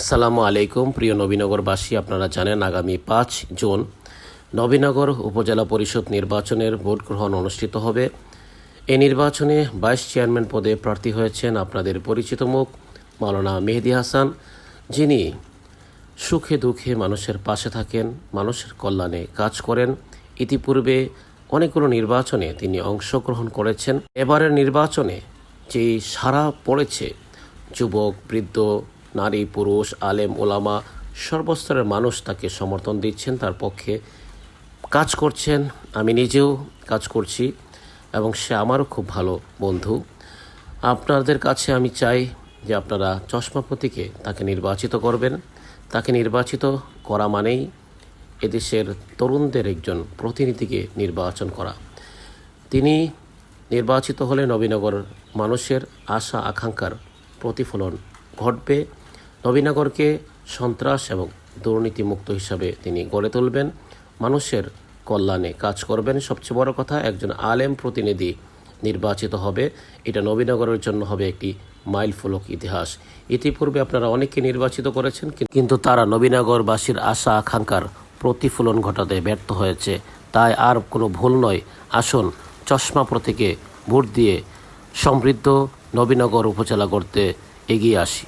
আসসালামু আলাইকুম, প্রিয় নবীনগরবাসী, আপনারা জানেন আগামী পাঁচ জুন নবীনগর উপজেলা পরিষদ নির্বাচনের ভোট গ্রহণ অনুষ্ঠিত হবে। এই নির্বাচনে ভাইস চেয়ারম্যান পদে প্রার্থী হয়েছেন আপনাদের পরিচিত মুখ মাওলানা মেহেদি হাসান, যিনি সুখে দুঃখে মানুষের পাশে থাকেন, মানুষের কল্যাণে কাজ করেন। ইতিপূর্বে অনেকগুলো নির্বাচনে তিনি অংশগ্রহণ করেছেন। এবারের নির্বাচনে যে সারা পড়েছে, যুবক, বৃদ্ধ নারী, পুরুষ, আলেম, ওলামা, সর্বস্তরের মানুষ তাকে সমর্থন দিচ্ছেন, তার পক্ষে কাজ করছেন। আমি নিজেও কাজ করছি এবং সে আমারও খুব ভালো বন্ধু। আপনাদের কাছে আমি চাই যে আপনারা চশমা প্রতীকে তাকে নির্বাচিত করবেন। তাকে নির্বাচিত করা মানেই এদেশের তরুণদের একজন প্রতিনিধিকে নির্বাচন করা। তিনি নির্বাচিত হলে নবীনগর মানুষের আশা আকাঙ্ক্ষার প্রতিফলন ঘটবে। নবীনগরকে সন্ত্রাস এবং দুর্নীতিমুক্ত হিসাবে তিনি গড়ে তুলবেন। মানুষের কল্যাণে কাজ করবেন। সবচেয়ে বড় কথা, একজন আলেম প্রতিনিধি নির্বাচিত হবে। এটা নবীনগরের জন্য হবে একটি মাইল ফলক ইতিহাস। ইতিপূর্বে আপনারা অনেককে নির্বাচিত করেছেন কিন্তু তারা নবীনগরবাসীর আশা আকাঙ্ক্ষার প্রতিফলন ঘটাতে ব্যর্থ হয়েছে। তাই আর কোনো ভুল নয়, আসুন চশমা প্রতীকে ভোট দিয়ে সমৃদ্ধ নবীনগর উপজেলা করতে এগিয়ে আসি।